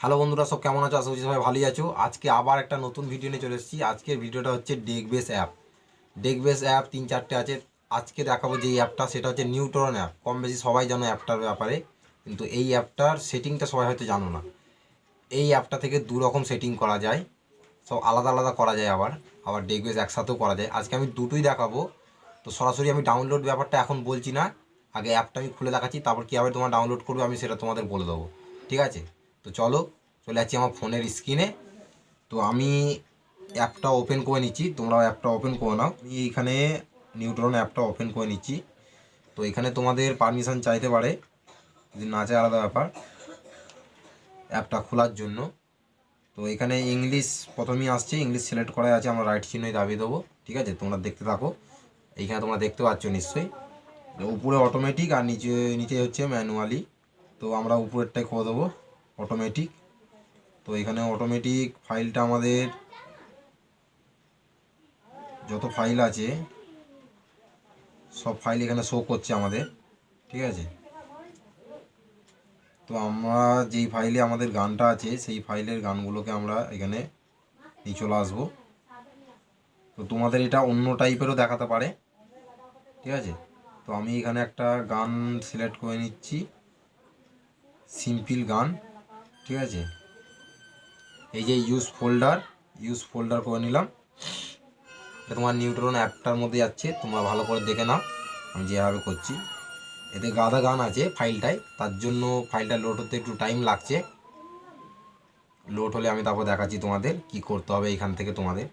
Hello বন্ধুরা, সব কেমন আছো? আশা করছি সবাই ভালোই আছো। আজকে আবার একটা নতুন ভিডিও নিয়ে চলে এসেছি। আজকের ভিডিওটা হচ্ছে ডেকবেস অ্যাপ ডেকবেস অ্যাপ তিন চারটে আছে। আজকে দেখাবো যে অ্যাপটা সেটা হচ্ছে নিউট্রন অ্যাপ কম বেশি সবাই জানো অ্যাপটার ব্যাপারে। কিন্তু এই অ্যাপটার সেটিংটা সবাই হয়তো জানো না। এই অ্যাপটা থেকে দু রকম সেটিং করা যায়। সব আলাদা আলাদা করা যায় আবার। আবার ডেকবেস একসাথেও করা যায়। আজকে আমি দুটোই দেখাবো। তো সরাসরি আমি ডাউনলোড ব্যাপারটা এখন বলছি না। আগে অ্যাপটা আমি খুলে দেখাচ্ছি। তারপর কীভাবে তোমার ডাউনলোড করবে আমি সেটা তোমাদের বলে দেবো। ঠিক আছে? তো চলো, চলে যাচ্ছি আমার ফোনের স্ক্রিনে। তো আমি অ্যাপটা ওপেন করে নিচ্ছি, তোমরাও অ্যাপটা ওপেন করে নাও। আমি এইখানে নিউট্রন অ্যাপটা ওপেন করে নিচ্ছি। তো এখানে তোমাদের পারমিশন চাইতে পারে, যদি না চায় আলাদা ব্যাপার, অ্যাপটা খোলার জন্য। তো এখানে ইংলিশ প্রথমেই আসছে, ইংলিশ সিলেক্ট করা আছে, আমরা রাইট চিহ্নই দাবিয়ে দেবো, ঠিক আছে? তোমরা দেখতে থাকো। এইখানে তোমরা দেখতে পাচ্ছ নিশ্চয়ই। উপরে অটোমেটিক আর নিচে নিচে হচ্ছে ম্যানুয়ালি তো আমরা উপরেরটাই করে দেবো। অটোমেটিক তো এখানে অটোমেটিক ফাইলটা আমাদের, যত ফাইল আছে, সব ফাইল এখানে শো করছে আমাদের, ঠিক আছে? তো আমরা যেই ফাইলে আমাদের গানটা আছে, সেই ফাইলের গানগুলোকে আমরা এখানে নিয়ে চলে আসব। তো তোমাদের এটা অন্য টাইপেরও দেখাতে পারে, ঠিক আছে? তো আমি এখানে একটা গান সিলেক্ট করে নিচ্ছি সিম্পল গান। ঠিক আছে? এই যে ইউজ ফোল্ডার ইউজ ফোল্ডার করে নিলাম। এটা তোমার নিউট্রন অ্যাপটার মধ্যে যাচ্ছে, তোমরা ভালো করে দেখে নাও। আমি যেভাবে করছি। এতে গাদা গান আছে ফাইলটায় তার জন্য ফাইলটা লোড হতে একটু টাইম লাগছে। লোড হলে আমি তারপর দেখাচ্ছি তোমাদের কি করতে হবে এখান থেকে তোমাদের।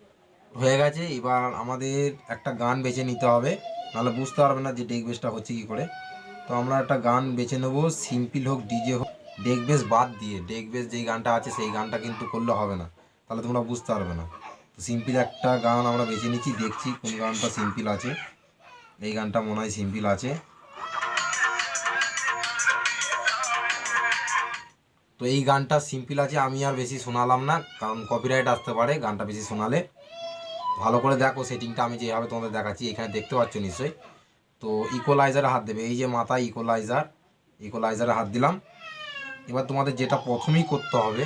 হয়ে গেছে, এবার আমাদের একটা গান বেছে নিতে হবে। নাহলে বুঝতে পারবে না যে ডেক বেসটা হচ্ছে কি করে। তো আমরা একটা গান বেছে নেব সিম্পল হোক ডিজে হোক। ডেক বেস বাদ দিয়ে ডেক বেস যেই গানটা আছে সেই গানটা কিন্তু করলে হবে না। তাহলে তোমরা বুঝতে পারবে না। তো সিম্পল একটা গান আমরা বেছে নিচ্ছি, দেখছি কোন গানটা সিম্পল আছে। এই গানটা মনে হয় সিম্পল আছে। তো এই গানটা সিম্পল আছে, আমি আর বেশি শোনালাম না, কারণ কপিরাইট আসতে পারে, গানটা বেশি শোনালে। ভালো করে দেখো সেটিংটা, আমি যেভাবে তোমাদের দেখাচ্ছি, এখানে দেখতে পাচ্ছ নিশ্চয়ই। তো ইকোলাইজারে হাত দেবে, এই যে মাথায় ইকোলাইজার ইকোলাইজারে হাত দিলাম। এবার তোমাদের যেটা প্রথমেই করতে হবে,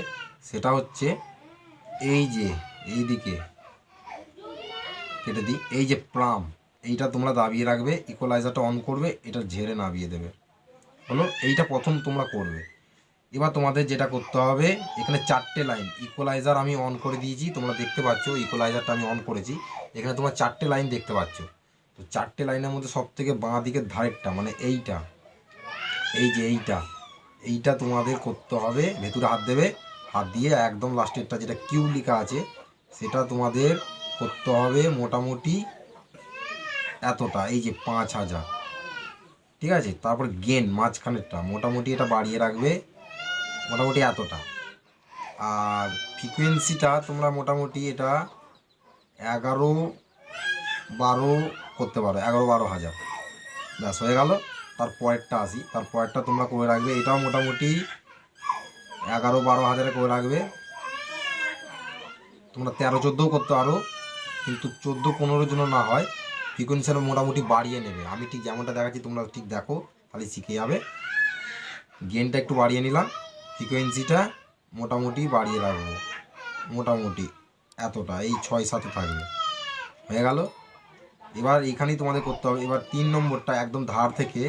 সেটা হচ্ছে এই যে, এই দিকে কেটে দিই। এই যে প্লাম এইটা তোমরা দাবিয়ে রাখবে ইকোলাইজারটা অন করবে, এটা ঝেড়ে নামিয়ে দেবে। হলো এইটা প্রথম তোমরা করবে। এবার তোমাদের যেটা করতে হবে, এখানে চারটে লাইন ইকোলাইজার আমি অন করে দিয়েছি, তোমরা দেখতে পাচ্ছ ইকোলাইজারটা আমি অন করেছি। এখানে তোমরা চারটে লাইন দেখতে পাচ্ছ। তো চারটে লাইনের মধ্যে সব থেকে বাঁ দিকের ধারেরটা মানে এইটা, এই যে এইটা এইটা তোমাদের করতে হবে। ভেতরে হাত দেবে। হাত দিয়ে একদম লাস্টেরটা যেটা কিউ লেখা আছে, সেটা তোমাদের করতে হবে মোটামুটি এতটা, এই যে পাঁচ হাজার। ঠিক আছে? তারপর গেন মাঝখানেরটা, মোটামুটি এটা বাড়িয়ে রাখবে, মোটামুটি এতটা। আর ফ্রিকুয়েন্সিটা তোমরা মোটামুটি এটা এগারো বারো করতে পারো, এগারো বারো হাজার। ব্যাস, হয়ে গেল। তার পরেরটা আসি। তার পরেরটা তোমরা করে রাখবে। এটাও মোটামুটি এগারো বারো হাজারে করে রাখবে। তোমরা তেরো চোদ্দোও করতে পারো, কিন্তু চোদ্দ পনেরোর জন্য না হয়। ফ্রিকোয়েন্সিটা মোটামুটি বাড়িয়ে নেবে। আমি ঠিক যেমনটা দেখাচ্ছি, তোমরা ঠিক দেখো, তাহলে শিখে যাবে। গেনটা একটু বাড়িয়ে নিলাম। ফ্রিকোয়েন্সিটা মোটামুটি বাড়িয়ে রাখব। মোটামুটি এতটা, এই ছয় সাতে থাকবে। হয়ে গেল? এবার এখানেই তোমাদের করতে হবে। এবার তিন নম্বরটা একদম ধার থেকে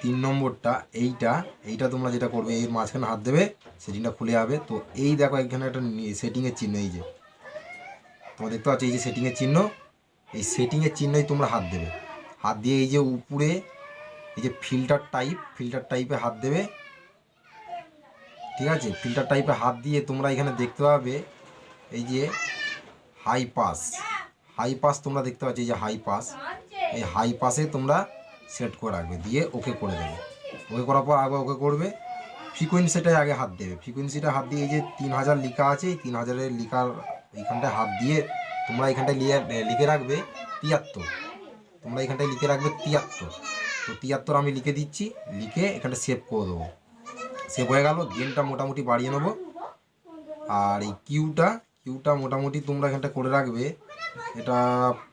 তিন নম্বরটা, এইটা এইটা তোমরা যেটা করবে, এর মাঝখানে হাত দেবে, সেটিংটা খুলে যাবে। তো এই দেখো এখানে একটা সেটিংয়ের চিহ্ন, এই যে। তোমরা দেখতে পাচ্ছ এই যে সেটিংয়ের চিহ্ন, এই সেটিংয়ের চিহ্নই তোমরা হাত দেবে। হাত দিয়ে এই যে উপরে, এই যে ফিল্টার টাইপ, ফিল্টার টাইপে হাত দেবে। ঠিক আছে? ফিল্টার টাইপে হাত দিয়ে তোমরা এখানে দেখতে পাবে, এই যে হাই পাস। হাই পাস তোমরা দেখতে পাচ্ছ, এই যে হাই পাস। এই হাই পাসে তোমরা সেট করে রাখবে দিয়ে ওকে করে দেবে। ওকে করার পর আগে ওকে করবে ফ্রিকোয়েন্সিটায় আগে হাত দেবে। ফ্রিকোয়েন্সিটা হাত দিয়ে এই যে তিন হাজার লিখা আছে, এই তিন হাজারের লিখার এইখানটায় হাত দিয়ে তোমরা এখানটায় লিখে লিখে রাখবে তিয়াত্তর। তোমরা এখানটায় লিখে রাখবে তিয়াত্তর। তো তিয়াত্তর আমি লিখে দিচ্ছি, লিখে এখানটা সেভ করে দেবো। সেভ হয়ে গেল গেমটা মোটামুটি বাড়িয়ে নেব। আর এই কিউটা কিউটা মোটামুটি তোমরা এখানটা করে রাখবে, এটা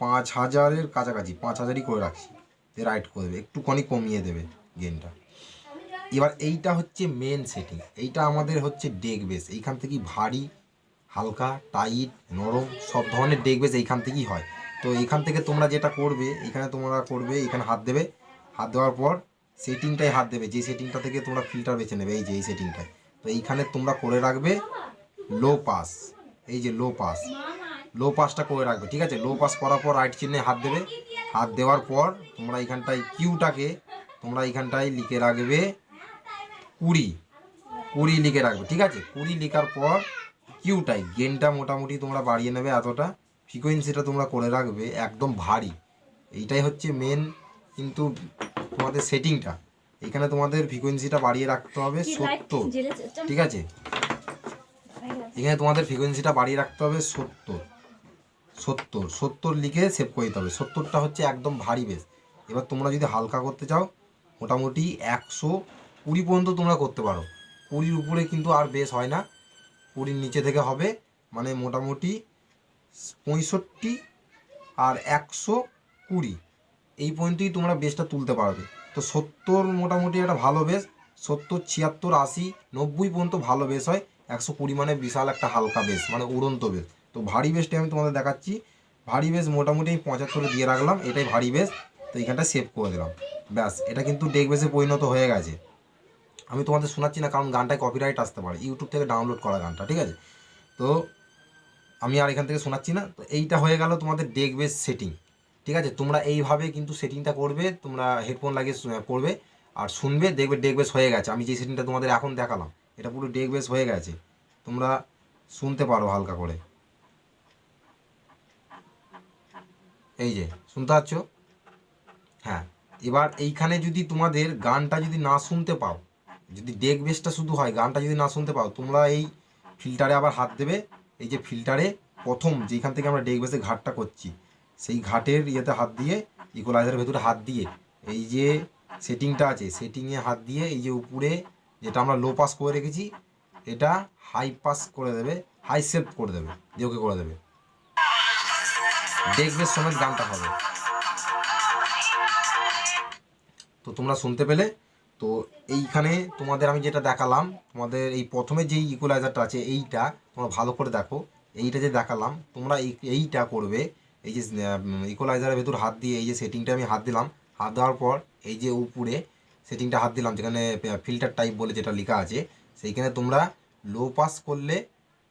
পাঁচ হাজারের কাছাকাছি, পাঁচ হাজারই করে রাখছি। রাইট করে দেবে, একটুখানি কমিয়ে দেবে গেমটা এবার এইটা হচ্ছে মেন সেটিং এইটা আমাদের হচ্ছে ডেক বেস এইখান থেকেই ভারী, হালকা টাইট নরম, সব ধরনের ডেক বেস এইখান থেকেই হয়। তো এইখান থেকে তোমরা যেটা করবে, এখানে তোমরা করবে, এখানে হাত দেবে, হাত দেওয়ার পর সেটিংটাই হাত দেবে যে সেটিংটা থেকে তোমরা ফিল্টার বেছে নেবে, এই যে, এই সেটিংটায় তো এইখানে তোমরা করে রাখবে লো পাস এই যে লো পাস লো পাসটা করে রাখবে ঠিক আছে? লো পাস করার পর রাইট চিহ্নে হাত দেবে। হাত দেওয়ার পর তোমরা এইখানটায় কিউটাকে তোমরা এইখানটায় লিখে রাখবে কুড়ি। কুড়ি লিখে রাখবে ঠিক আছে? কুড়ি লিখার পর কিউটাই গেনটা মোটামুটি তোমরা বাড়িয়ে নেবে এতটা। ফ্রিকোয়েন্সিটা তোমরা করে রাখবে একদম ভারী। এইটাই হচ্ছে মেন কিন্তু তোমাদের সেটিংটা এখানে তোমাদের ফ্রিকোয়েন্সিটা বাড়িয়ে রাখতে হবে সত্তর ঠিক আছে? এখানে তোমাদের ফ্রিকোয়েন্সিটা বাড়িয়ে রাখতে হবে সত্তর। সত্তর। সত্তর লিখে সেভ করে দিতে হবে। সত্তরটা হচ্ছে একদম ভারী বেশ এবার তোমরা যদি হালকা করতে চাও, মোটামুটি একশো কুড়ি পর্যন্ত তোমরা করতে পারো। কুড়ির উপরে কিন্তু আর বেশ হয় না। কুড়ির নিচে থেকে হবে মানে মোটামুটি পঁয়ষট্টি আর একশো কুড়ি। এই পর্যন্তই তোমরা বেসটা তুলতে পারবে। তো সত্তর মোটামুটি একটা ভালো বেস সত্তর, ছিয়াত্তর, আশি, নব্বই পর্যন্ত ভালো বেস হয়। একশো কুড়ি মানে বিশাল একটা হালকা বেস মানে উড়ন্ত বেস তো ভারী বেসটি আমি তোমাদের দেখাচ্ছি। ভারী বেস মোটামুটি আমি পঁচাত্তরে দিয়ে রাখলাম, এটাই ভারী বেস তো এইখানটা সেভ করে দিলাম। ব্যাস, এটা কিন্তু ডেক বেসে পরিণত হয়ে গেছে। আমি তোমাদের শোনাচ্ছি না, কারণ গানটায় কপিরাইট আসতে পারে। ইউটিউব থেকে ডাউনলোড করা গানটা, ঠিক আছে? তো আমি আর এখান থেকে শোনাচ্ছি না। তো এইটা হয়ে গেল তোমাদের ডেক বেস সেটিং ঠিক আছে? তোমরা এইভাবে কিন্তু সেটিংটা করবে, তোমরা হেডফোন লাগিয়ে পড়বে আর শুনবে, দেখবে ডেক বেস হয়ে গেছে। আমি যে সেটিংটা তোমাদের এখন দেখালাম, এটা পুরো ডেক বেস হয়ে গেছে। তোমরা শুনতে পারো হালকা করে। এই যে, শুনতে পাচ্ছ? হ্যাঁ এবার এইখানে যদি তোমাদের গানটা যদি না শুনতে পাও, যদি ডেক বেসটা শুধু হয়, গানটা যদি না শুনতে পাও, তোমরা এই ফিল্টারে আবার হাত দেবে, এই যে ফিল্টারে প্রথম যেখান থেকে আমরা ডেক বেসে ঘাটটা করছি, সেই ঘাটের ইয়েতে হাত দিয়ে ইকোলাইজারের ভেতরে হাত দিয়ে, এই যে সেটিংটা আছে সেটিংয়ে হাত দিয়ে, এই যে উপরে যেটা আমরা লো পাস করে রেখেছি, এটা হাই পাস করে দেবে হাই সেভ করে দেবে দিয়ে ওকে করে দেবে। বেস সমেত গানটা হবে। তো তোমরা শুনতে পেলে? তো এইখানে তোমাদের আমি যেটা দেখালাম, তোমাদের এই প্রথমে যেই ইকুয়ালাইজারটা আছে, এইটা তোমরা ভালো করে দেখো। এইটা যে দেখালাম, তোমরা এই, এইটা করবে, এই যে ইকুয়ালাইজারের ভেতর হাত দিয়ে এই যে সেটিংটা আমি হাত দিলাম। হাত দেওয়ার পর এই যে উপরে সেটিংটা হাত দিলাম, যেখানে ফিল্টার টাইপ বলে যেটা লেখা আছে, সেইখানে তোমরা লো পাস করলে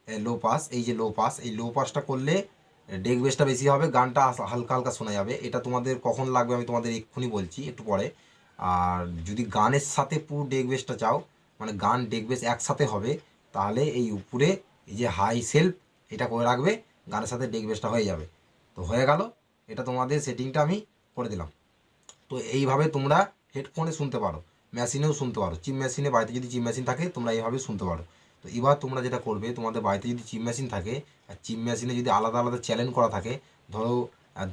লো পাস এই যে লো পাস এই লো পাসটা করলে ডেক বেসটা বেশি হবে, গানটা হালকা হালকা শোনা যাবে। এটা তোমাদের কখন লাগবে আমি তোমাদের এক্ষুনি বলছি, একটু পরে। আর যদি গানের সাথে পুরো ডেক বেসটা চাও মানে গান, ডেক বেস একসাথে হবে, তাহলে এই উপরে এই যে হাই সেলফ, এটা করে রাখবে, গানের সাথে ডেক বেসটা হয়ে যাবে। তো হয়ে গেল, এটা তোমাদের সেটিংটা আমি করে দিলাম। তো এইভাবে তোমরা হেডফোনে শুনতে পারো, মেশিনেও শুনতে পারো, চিপ মেশিনে, বাড়িতে যদি চিপ মেশিন থাকে, তোমরা এইভাবে শুনতে পারো। তো এবার তোমরা যেটা করবে, তোমাদের বাড়িতে যদি চিপ মেশিন থাকে, আর চিপ মেশিনে যদি আলাদা আলাদা চ্যানেল করা থাকে, ধরো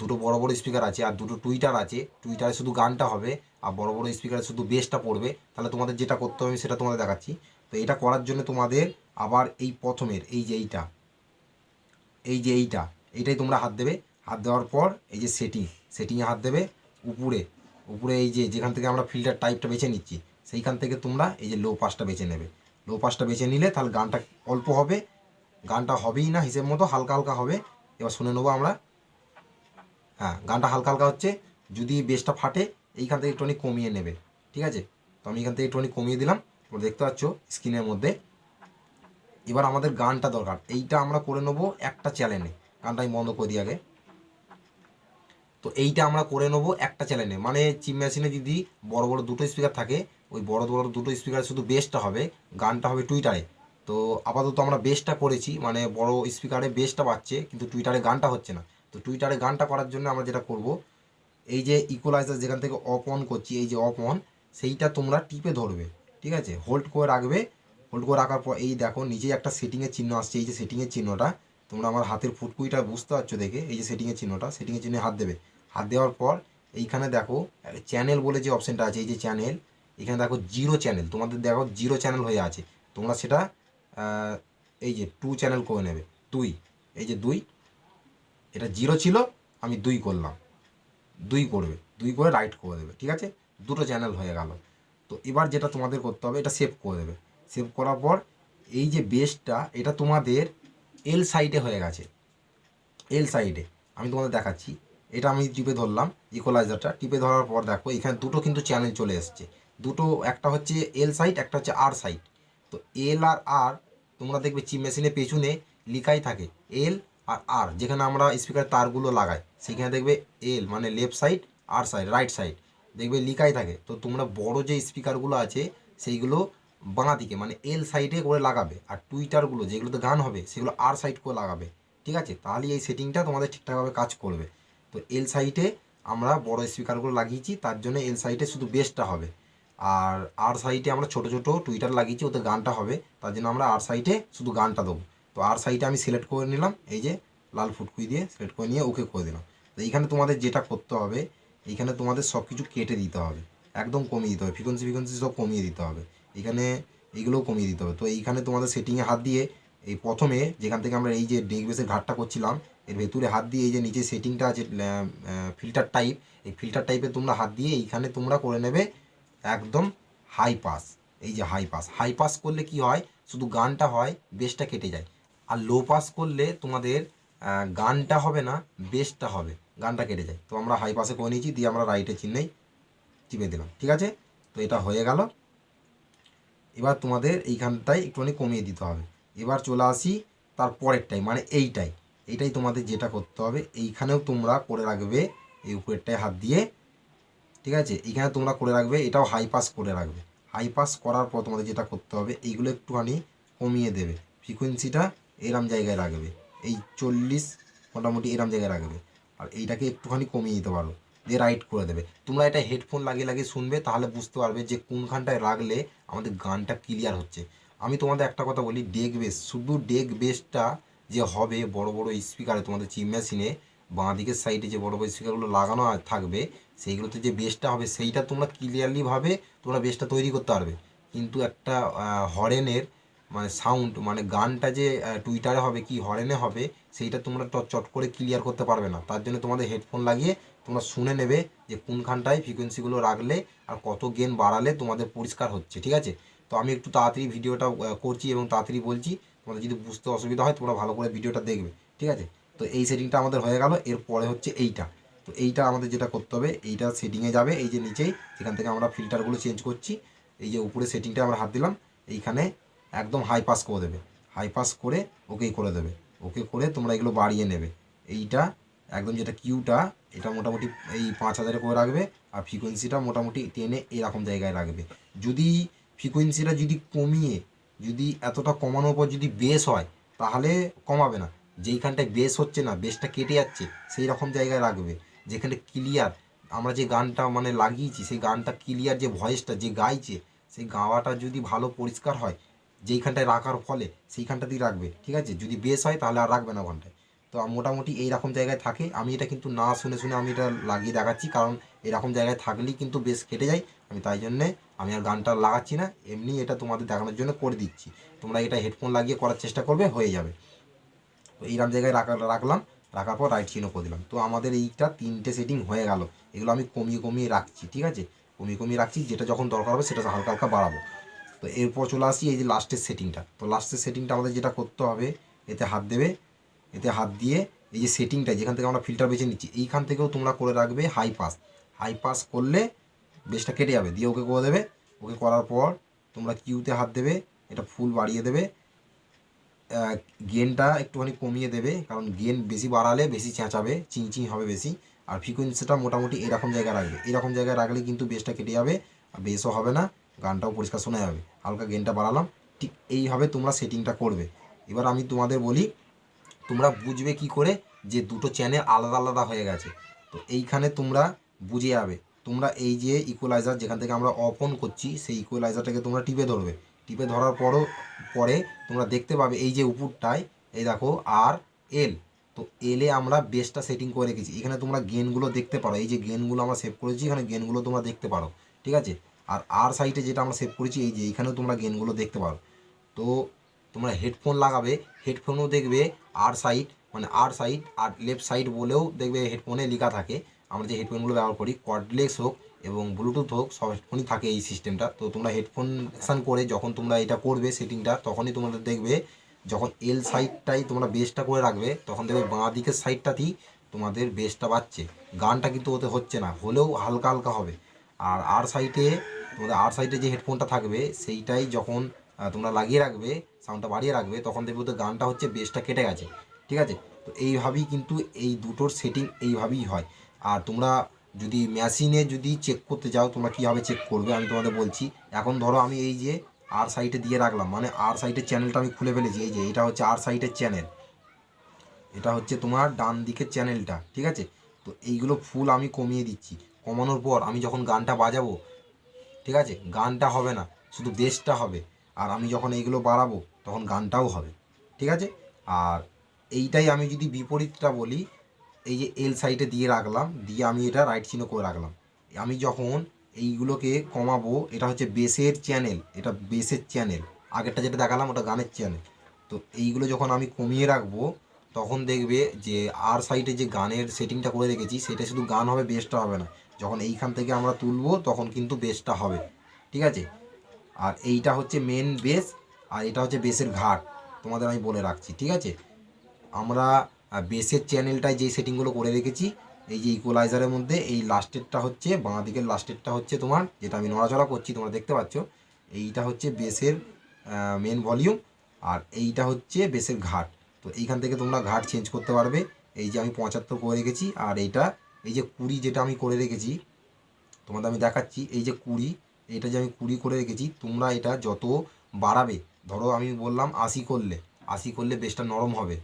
দুটো বড় বড় স্পিকার আছে, আর দুটো টুইটার আছে টুইটারে শুধু গানটা হবে, আর বড় বড় স্পিকারে শুধু বেসটা পড়বে, তাহলে তোমাদের যেটা করতে হবে সেটা তোমাদের দেখাচ্ছি। তো এটা করার জন্য তোমাদের আবার এই প্রথমের, এই যে এইটা, এই যে এইটা, এইটাই তোমরা হাত দেবে। হাত দেওয়ার পর এই যে সেটিং সেটিংয়ে হাত দেবে উপরে উপরে এই যে যেখান থেকে আমরা ফিল্টার টাইপটা বেছে নিচ্ছি, সেইখান থেকে তোমরা এই যে লো পাসটা বেছে নেবে। লো পাসটা বেছে নিলে তাহলে গানটা অল্প হবে। গানটা হবেই না হিসেব মতো, হালকা হালকা হবে। এবার শুনে নেব আমরা। হ্যাঁ গানটা হালকা হালকা হচ্ছে। যদি বেসটা ফাটে, এইখান থেকে একটুখানি কমিয়ে নেবে। ঠিক আছে? তো আমি এখান থেকে একটুখানি কমিয়ে দিলাম। তোমরা দেখতে পাচ্ছ স্ক্রিনের মধ্যে। এবার আমাদের গানটা দরকার। এইটা আমরা করে নেব একটা চ্যানেলে। গানটা আমি বন্ধ করে দিই আগে। তো এইটা আমরা করে নেব একটা চ্যানেলে। মানে চিপ মেশিনে যদি বড় বড় দুটো স্পিকার থাকে ওই বড় বড় দুটো স্পিকারে শুধু বেসটা হবে, গানটা হবে টুইটারে তো আপাতত আমরা বেসটা করেছি মানে বড় স্পিকারে বেসটা পাচ্ছে কিন্তু টুইটারে গানটা হচ্ছে না। তো টুইটারে গানটা করার জন্য আমরা যেটা করব, এই যে ইকুয়ালাইজার যেখান থেকে অফ অন করছি, এই যে অফ অন সেইটা তোমরা টিপে ধরবে, ঠিক আছে? হোল্ড করে রাখবে হোল্ড করে রাখার পর, এই দেখো নিচে একটা সেটিংয়ের চিহ্ন আসছে, এই যে সেটিংয়ের চিহ্নটা। তোমরা আমার হাতের ফুটকুইটা বুঝতে পারছ দেখে, এই যে সেটিংয়ের চিহ্নটা সেটিংয়ের চিহ্নে হাত দেবে। হাত দেওয়ার পর, এইখানে দেখো চ্যানেল বলে যে অপশানটা আছে, এই যে চ্যানেল এখানে দেখো জিরো চ্যানেল, তোমাদের দেখো জিরো চ্যানেল হয়ে আছে। তোমরা সেটা এই যে টু চ্যানেল করে নেবে। দুই, এই যে দুই, এটা জিরো ছিল, আমি দুই করলাম। দুই করবে, দুই করে রাইট করে দেবে, ঠিক আছে? দুটো চ্যানেল হয়ে গেল। তো এবার যেটা তোমাদের করতে হবে, এটা সেভ করে দেবে। সেভ করার পর এই যে বেসটা এটা তোমাদের এল সাইডে হয়ে গেছে। এল সাইডে আমি তোমাদের দেখাচ্ছি। এটা আমি টিপে ধরলাম ইকোলাইজারটা টিপে ধরার পর দেখো, এখানে দুটো কিন্তু চ্যানেল চলে এসছে। দুটো, একটা হচ্ছে এল সাইড একটা হচ্ছে আর সাইড তো এল আর আর তোমরা দেখবে চিপ মেশিনের পেছনে লিখাই থাকে। এল আর আর যেখানে আমরা স্পিকার তারগুলো লাগাই, সেখানে দেখবে এল মানে left side R side right side দেখবে লিখাই থাকে। তো তোমরা বড় যে স্পিকারগুলো আছে, সেইগুলো বাঁ দিকে মানে এল সাইডে করে লাগাবে, আর টুইটারগুলো যেগুলোতে গান হবে, সেগুলো আর সাইড করে লাগাবে। ঠিক আছে? তাহলে এই সেটিংটা তোমাদের ঠিকঠাকভাবে কাজ করবে। তো এল সাইডে আমরা বড় স্পিকারগুলো লাগিয়েছি, তার জন্য এল সাইডে শুধু বেসটা হবে। আর আর সাইডে আমরা ছোট ছোট টুইটার লাগিয়েছি, ওতে গানটা হবে। তার জন্য আমরা আর সাইডে শুধু গানটা দেবো। তো আর সাইডে আমি সিলেক্ট করে নিলাম, এই যে লাল ফুটকুই দিয়ে সিলেক্ট করে নিয়ে ওকে করে দিলাম। তো এইখানে তোমাদের যেটা করতে হবে, এইখানে তোমাদের সব কিছু কেটে দিতে হবে। একদম কমিয়ে দিতে হবে ফ্রিকোয়েন্সি ফ্রিকোয়েন্সি সব কমিয়ে দিতে হবে। এখানে এইগুলোও কমিয়ে দিতে হবে। তো এইখানে তোমাদের সেটিংয়ে হাত দিয়ে এই প্রথমে যেখান থেকে আমরা এই যে ডেক বেসের ঘাটটা করছিলাম, এর ভেতরে হাত দিয়ে এই যে নিচে সেটিংটা আছে ফিল্টার টাইপ এই ফিল্টার টাইপে তোমরা হাত দিয়ে এইখানে তোমরা করে নেবে একদম হাই পাস এই যে হাই পাস হাই পাস করলে কি হয়? শুধু গানটা হয় বেসটা কেটে যায়। আর লো পাস করলে তোমাদের গানটা হবে না বেসটা হবে। গানটা কেটে যায়। তো আমরা হাই পাসে করে নিয়েছি, দিয়ে আমরা রাইটে চিহ্নেই টিপে দিলাম। ঠিক আছে? তো এটা হয়ে গেল। এবার তোমাদের এইখানটায় একটুখানি কমিয়ে দিতে হবে। এবার চলে আসি তার পরেরটাই মানে এইটাই এইটাই তোমাদের যেটা করতে হবে, এইখানেও তোমরা করে রাখবে, এই উপরেরটায় হাত দিয়ে। ঠিক আছে? এখানে তোমরা করে রাখবে, এটাও হাই পাস করে রাখবে। হাই পাস করার পর তোমাদের যেটা করতে হবে, এইগুলো একটুখানি কমিয়ে দেবে। ফ্রিকোয়েন্সিটা এরম জায়গায় রাখবে। এই চল্লিশ মোটামুটি এরম জায়গায় রাখবে। আর এইটাকে একটুখানি কমিয়ে দিতে পারো, দিয়ে রাইট করে দেবে। তোমরা এটা হেডফোন লাগিয়ে লাগিয়ে শুনবে, তাহলে বুঝতে পারবে যে কোনখানটায় রাখলে আমাদের গানটা ক্লিয়ার হচ্ছে। আমি তোমাদের একটা কথা বলি ডেক বেস শুধু ডেক বেসটা যে হবে বড় বড় স্পিকারে তোমাদের চিপ মেশিনে বাঁ দিকের সাইডে যে বড় বড় স্পিকারগুলো লাগানো থাকবে, সেইগুলোতে যে বেসটা হবে, সেইটা তোমরা ক্লিয়ারলিভাবে তোমরা বেসটা তৈরি করতে পারবে। কিন্তু একটা হরেনের মানে সাউন্ড মানে গানটা যে টুইটারে হবে কি হরেনে হবে, সেইটা তোমরা চট করে ক্লিয়ার করতে পারবে না। তার জন্য তোমাদের হেডফোন লাগিয়ে তোমরা শুনে নেবে যে কোনখানটায় ফ্রিকোয়েন্সিগুলো রাখলে আর কত গেন বাড়ালে তোমাদের পরিষ্কার হচ্ছে, ঠিক আছে? তো আমি একটু তাড়াতাড়ি ভিডিওটা করছি এবং তাড়াতাড়ি বলছি। তোমাদের যদি বুঝতে অসুবিধা হয় তোমরা ভালো করে ভিডিওটা দেখবে, ঠিক আছে? তো এই সেটিংটা আমাদের হয়ে গেল, এরপরে হচ্ছে এইটা। তো এইটা আমাদের যেটা করতে হবে, এইটা সেটিংয়ে যাবে, এই যে নিচেই, যেখান থেকে আমরা ফিল্টারগুলো চেঞ্জ করছি, এই যে উপরে সেটিংটা আমরা হাত দিলাম, এইখানে একদম হাই পাস করে দেবে। হাই পাস করে ওকেই করে দেবে। ওকে করে তোমরা এগুলো বাড়িয়ে নেবে। এইটা একদম যেটা কিউটা এটা মোটামুটি এই পাঁচ হাজারে করে রাখবে, আর ফ্রিকোয়েন্সিটা মোটামুটি টেনে এরকম জায়গায় রাখবে। যদি ফ্রিকোয়েন্সিটা যদি কমিয়ে, যদি এতটা কমানোর পর যদি বেস হয়, তাহলে কমাবে না। যেইখানটায় বেস হচ্ছে না বেসটা কেটে যাচ্ছে সেই রকম জায়গায় রাখবে। যেখানে ক্লিয়ার আমরা যে গানটা মানে লাগিয়েছি, সেই গানটা ক্লিয়ার যে ভয়েসটা যে গাইছে, সেই গাওয়াটা যদি ভালো পরিষ্কার হয়, যেইখানটায় রাখার ফলে সেইখানটাতেই রাখবে, ঠিক আছে? যদি বেস হয়, তাহলে আর রাখবে না ওখানটায় তো মোটামুটি এই রকম জায়গায় থাকে। আমি এটা কিন্তু না শুনে শুনে আমি এটা লাগিয়ে দেখাচ্ছি, কারণ এরকম জায়গায় থাকলেই কিন্তু বেশ কেটে যায়। আমি তাই জন্যে আমি আর গানটা লাগাচ্ছি না, এমনি এটা তোমাদের দেখানোর জন্য করে দিচ্ছি। তোমরা এটা হেডফোন লাগিয়ে করার চেষ্টা করবে, হয়ে যাবে। তো এইরকম জায়গায় রাখা রাখলাম, রাখার পর রাইট চিহ্ন করে দিলাম। তো আমাদের এইটা তিনটে সেটিং হয়ে গেল। এগুলো আমি কমিয়ে কমিয়ে রাখছি, ঠিক আছে? কমিয়ে কমিয়ে রাখছি, যেটা যখন দরকার হবে সেটা হালকা হালকা বাড়াবো। তো এরপর চলে আসি এই যে লাস্টের সেটিংটা তো লাস্টের সেটিংটা আমাদের যেটা করতে হবে, এতে হাত দেবে, এতে হাত দিয়ে এই যে সেটিংটা যেখান থেকে আমরা ফিল্টার বেছে নিচ্ছি, এইখান থেকেও তোমরা করে রাখবে হাই পাস হাই পাস করলে বেশটা কেটে যাবে, দিয়ে ওকে করে দেবে। ওকে করার পর তোমরা কিউতে হাত দেবে, এটা ফুল বাড়িয়ে দেবে। গেনটা একটুখানি কমিয়ে দেবে, কারণ গেন বেশি বাড়ালে বেশি চেঁচাবে চিংচিং হবে বেশি। আর ফ্রিকোয়েন্সিটা মোটামুটি এরকম জায়গায় রাখবে। এরকম জায়গায় রাখলে কিন্তু বেসটা কেটে যাবে, আর বেসও হবে না, গানটাও পরিষ্কার শোনা যাবে। হালকা গেনটা বাড়ালাম, ঠিক এইভাবে তোমরা সেটিংটা করবে। এবার আমি তোমাদের বলি, তোমরা বুঝবে কি করে যে দুটো চ্যানেল আলাদা আলাদা হয়ে গেছে। তো এইখানে তোমরা বুঝে যাবে। তোমরা এই যে ইকুয়ালাইজার যেখান থেকে আমরা অফ অন করছি, সেই ইকুয়ালাইজারটাকে তোমরা টিপে ধরবে। টিপে ধরার পরও, পরে তোমরা দেখতে পাবে এই যে উপরটায়, এই দেখো, আর, এল। তো এলে আমরা বেসটা সেটিং করে রেখেছি। এখানে তোমরা গেনগুলো দেখতে পারো। এই যে গেনগুলো আমরা সেভ করেছি, এখানে গেনগুলো তোমরা দেখতে পারো। ঠিক আছে? আর আর সাইডে যেটা আমরা সেভ করেছি, এই যে এইখানেও তোমরা গেনগুলো দেখতে পারো। তো তোমরা হেডফোন লাগাবে, হেডফোনও দেখবে আর সাইড মানে আর সাইড আর লেফট সাইড বলেও দেখবে হেডফোনে লেখা থাকে। আমরা যে হেডফোনগুলো ব্যবহার করি কর্ডলেস হোক এবং ব্লুটুথ হোক সব ফোনই থাকে এই সিস্টেমটা তো তোমরা হেডফোন কানেকশান করে যখন তোমরা এটা করবে সেটিংটা তখনই তোমাদের দেখবে যখন এল সাইডটাই তোমরা বেসটা করে রাখবে, তখন দেখবে বাঁ দিকের সাইডটাতেই তোমাদের বেসটা বাজছে। গানটা কিন্তু ওতে হচ্ছে না, হলেও হালকা হালকা হবে। আর আর সাইডে তোমাদের আর সাইডে যে হেডফোনটা থাকবে, সেইটাই যখন তোমরা লাগিয়ে রাখবে সাউন্ডটা বাড়িয়ে রাখবে, তখন দেখবে ওদের গানটা হচ্ছে বেসটা কেটে গেছে। ঠিক আছে? তো এইভাবেই কিন্তু এই দুটোর সেটিং এইভাবেই হয়। আর তোমরা যদি মেশিনে যদি চেক করতে যাও, তোমরা কীভাবে চেক করবে, আমি তোমাদের বলছি। এখন ধরো আমি এই যে আর সাইটে দিয়ে রাখলাম মানে আর সাইটের চ্যানেলটা আমি খুলে ফেলেছি, এই যে এটা হচ্ছে আর সাইটের চ্যানেল এটা হচ্ছে তোমার ডান দিকের চ্যানেলটা ঠিক আছে? তো এইগুলো ফুল আমি কমিয়ে দিচ্ছি। কমানোর পর আমি যখন গানটা বাজাবো, ঠিক আছে? গানটা হবে না, শুধু বেসটা হবে। আর আমি যখন এইগুলো বাড়াবো, তখন গানটাও হবে, ঠিক আছে? আর এইটাই আমি যদি বিপরীতটা বলি এই যে এল সাইডে দিয়ে রাখলাম, দিয়ে আমি এটা রাইট চিহ্ন করে রাখলাম। আমি যখন এইগুলোকে কমাবো, এটা হচ্ছে বেসের চ্যানেল এটা বেসের চ্যানেল আগেরটা যেটা দেখালাম, ওটা গানের চ্যানেল তো এইগুলো যখন আমি কমিয়ে রাখব, তখন দেখবে যে আর সাইডে যে গানের সেটিংটা করে রেখেছি, সেটা শুধু গান হবে বেসটা হবে না। যখন এইখান থেকে আমরা তুলবো, তখন কিন্তু বেসটা হবে। ঠিক আছে? আর এইটা হচ্ছে মেন বেস আর এটা হচ্ছে বেসের ঘাট। তোমাদের আমি বলে রাখছি, ঠিক আছে? আমরা আহ, বেসের চ্যানেলটায় যে সেটিংগুলো করে রেখেছি এই যে ইকুয়ালাইজারের মধ্যে এই লাস্টেরটা হচ্ছে বাঁ দিকের লাস্টেরটা হচ্ছে তোমার যেটা আমি নড়াচড়া করছি তোমরা দেখতে পাচ্ছ এইটা হচ্ছে বেসের মেন ভলিউম আর এইটা হচ্ছে বেসের ঘাট। তো এইখান থেকে তোমরা ঘাট চেঞ্জ করতে পারবে। এই যে আমি পঁচাত্তর করে রেখেছি আর এইটা এই যে কুড়ি যেটা আমি করে রেখেছি তোমাদের আমি দেখাচ্ছি এই যে কুড়ি এটা যে আমি কুড়ি করে রেখেছি তোমরা এটা যত বাড়াবে ধরো আমি বললাম আশি করলে আশি করলে বেশটা নরম হবে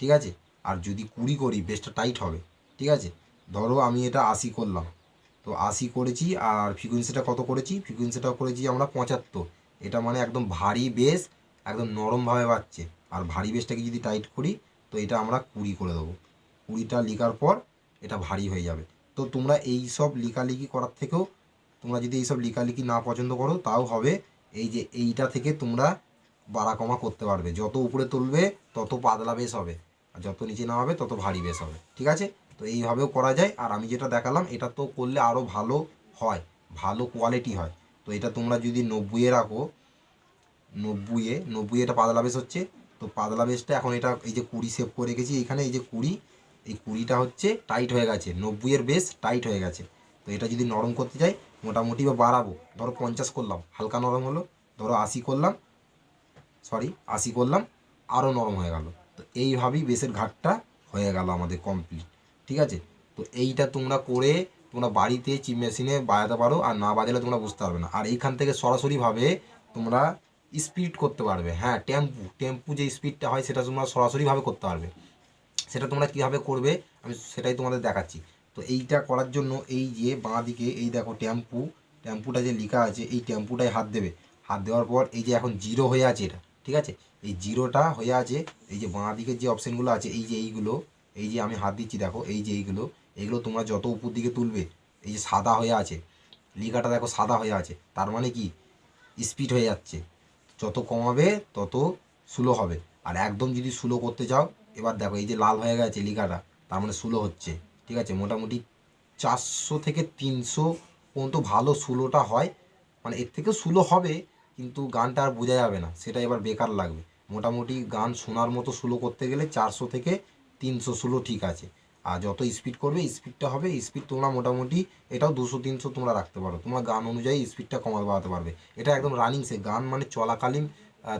ঠিক আছে? আর যদি কুড়ি করি, বেশটা টাইট হবে, ঠিক আছে? ধরো আমি এটা আশি করলাম। তো আশি করেছি আর ফ্রিকুয়েন্সিটা কত করেছি? ফ্রিকুয়েন্সিটা করেছি আমরা পঁচাত্তর। এটা মানে একদম ভারী বেস একদম নরমভাবে বাজছে। আর ভারী বেসটাকে যদি টাইট করি, তো এটা আমরা কুড়ি করে দেবো। কুড়িটা লিখার পর এটা ভারী হয়ে যাবে। তো তোমরা এই সব লিখালিখি করার থেকেও, তোমরা যদি এইসব লিখালিখি না পছন্দ করো, তাও হবে এই যে এইটা থেকে তোমরা বাড়া কমা করতে পারবে। যত উপরে তুলবে, তত পাতলা বেশ হবে। আর যত নিচে না হবে, তত ভারী বেশ হবে। ঠিক আছে? তো এইভাবেও করা যায়। আর আমি যেটা দেখালাম, এটা তো করলে আরও ভালো হয়, ভালো কোয়ালিটি হয়। তো এটা তোমরা যদি নব্বইয়ে রাখো, নব্বইয়ে নব্বই এটা পাতলা বেশ হচ্ছে। তো পাতলা বেশটা এখন এটা এই যে কুড়ি সেভ করে রেখেছি, এখানে এই যে কুড়ি, এই কুড়িটা হচ্ছে টাইট হয়ে গেছে। নব্বইয়ের বেশ টাইট হয়ে গেছে। তো এটা যদি নরম করতে চাই, মোটামুটি বা বাড়াবো। ধরো পঞ্চাশ করলাম, হালকা নরম হলো, ধরো আশি করলাম সরি আশি করলাম আরও নরম হয়ে গেল। তো এইভাবেই বেসের ঘাটটা হয়ে গেল আমাদের কমপ্লিট ঠিক আছে? তো এইটা তোমরা করে তোমরা বাড়িতে চিপ মেশিনে বাজাতে পারো, আর না বাজালে তোমরা বুঝতে পারবে না। আর এইখান থেকে সরাসরিভাবে তোমরা স্পিড করতে পারবে হ্যাঁ টেম্পু টেম্পু যে স্পিডটা হয় সেটা তোমরা সরাসরিভাবে করতে পারবে। সেটা তোমরা কীভাবে করবে আমি সেটাই তোমাদের দেখাচ্ছি। তো এইটা করার জন্য এই যে বাঁ দিকে এই দেখো টেম্পু টেম্পুটা যে লেখা আছে, এই টেম্পুটায় হাত দেবে। হাত দেওয়ার পর এই যে এখন জিরো হয়ে আছে এটা, ঠিক আছে? এই জিরোটা হয়ে আছে, এই যে বাঁ দিকের যে অপশানগুলো আছে, এই যে এইগুলো, এই যে আমি হাত দিচ্ছি, দেখো, এই যে এইগুলো এইগুলো তোমরা যত উপর দিকে তুলবে, এই যে সাদা হয়ে আছে, লিখাটা দেখো সাদা হয়ে আছে, তার মানে কি? স্পিড হয়ে যাচ্ছে, যত কমাবে তত স্লো হবে, আর একদম যদি স্লো করতে চাও, এবার দেখো, এই যে লাল হয়ে গেছে লিখাটা, তার মানে স্লো হচ্ছে, ঠিক আছে? মোটামুটি চারশো থেকে তিনশো পর্যন্ত ভালো স্লোটা হয় মানে এর থেকে স্লো হবে, কিন্তু গানটা আর বোঝা যাবে না, সেটা এবার বেকার লাগবে। মোটামুটি গান শোনার মতো স্লো করতে গেলে চারশো থেকে তিনশো স্লো ঠিক আছে। আর যত স্পিড করবে স্পিডটা হবে স্পিড তোমরা মোটামুটি এটাও দুশো, তিনশো তোমরা রাখতে পারো। তোমরা গান অনুযায়ী স্পিডটা কমাতে বাড়াতে পারবে। এটা একদম রানিং সে গান মানে চলাকালীন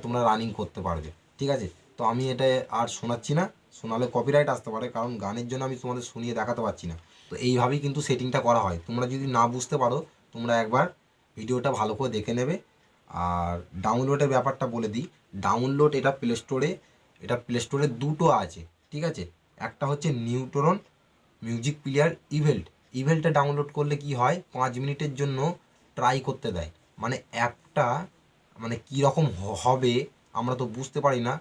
তোমরা রানিং করতে পারবে। ঠিক আছে? তো আমি এটা আর শোনাচ্ছি না। শোনালে কপিরাইট আসতে পারে, কারণ গানের জন্য আমি তোমাদের শুনিয়ে দেখাতে পারছি না। তো এইভাবেই কিন্তু সেটিংটা করা হয়। তোমরা যদি না বুঝতে পারো, তোমরা একবার ভিডিওটা ভালো করে দেখে নেবে। আর ডাউনলোডের ব্যাপারটা বলে দিই। ডাউনলোড এটা প্লে স্টোরে এটা প্লে স্টোরে দুটো আছে, ঠিক আছে? একটা হচ্ছে নিউটরন মিউজিক প্লেয়ার ইভেল্ট ইভেল্টটা ডাউনলোড করলে কি হয়? পাঁচ মিনিটের জন্য ট্রাই করতে দেয়। মানে অ্যাপটা মানে কী রকম হবে আমরা তো বুঝতে পারি না।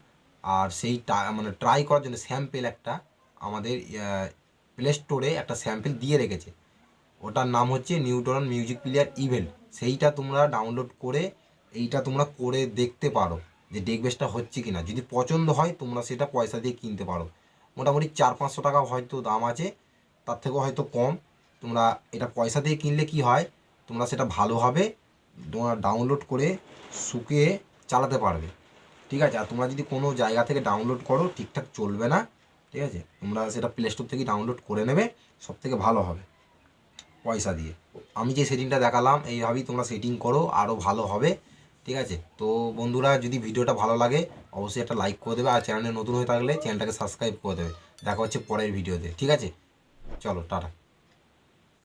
আর সেই মানে ট্রাই করার জন্য স্যাম্পেল একটা আমাদের প্লে স্টোরে একটা স্যাম্পেল দিয়ে রেখেছে। ওটার নাম হচ্ছে নিউটরন মিউজিক প্লেয়ার ইভেন্ট সেইটা তোমরা ডাউনলোড করে, এইটা তোমরা করে দেখতে পারো। যে ডেকবেসটা হচ্ছে কি না যদি পছন্দ হয়, তোমরা সেটা পয়সা দিয়ে কিনতে পারো। মোটামুটি চার পাঁচশো টাকা হয়তো দাম আছে, তার থেকেও হয়তো কম। তোমরা এটা পয়সা দিয়ে কিনলে কি হয়, তোমরা সেটা ভালোভাবে তোমরা ডাউনলোড করে শুকিয়ে চালাতে পারবে। ঠিক আছে? আর তোমরা যদি কোনো জায়গা থেকে ডাউনলোড করো, ঠিকঠাক চলবে না, ঠিক আছে? তোমরা সেটা প্লে স্টোর থেকে ডাউনলোড করে নেবে সব থেকে ভালো হবে পয়সা দিয়ে। আমি যে সেটিংটা দেখালাম, এইভাবেই তোমরা সেটিং করো, আরও ভালো হবে। ঠিক আছে? তো বন্ধুরা, যদি ভিডিওটা ভালো লাগে, অবশ্যই একটা লাইক করে দেবে। আর চ্যানেলে নতুন হয়ে থাকলে চ্যানেলটাকে সাবস্ক্রাইব করে দেবে। দেখা হচ্ছে পরের ভিডিওতে। ঠিক আছে? চলো, টাটা।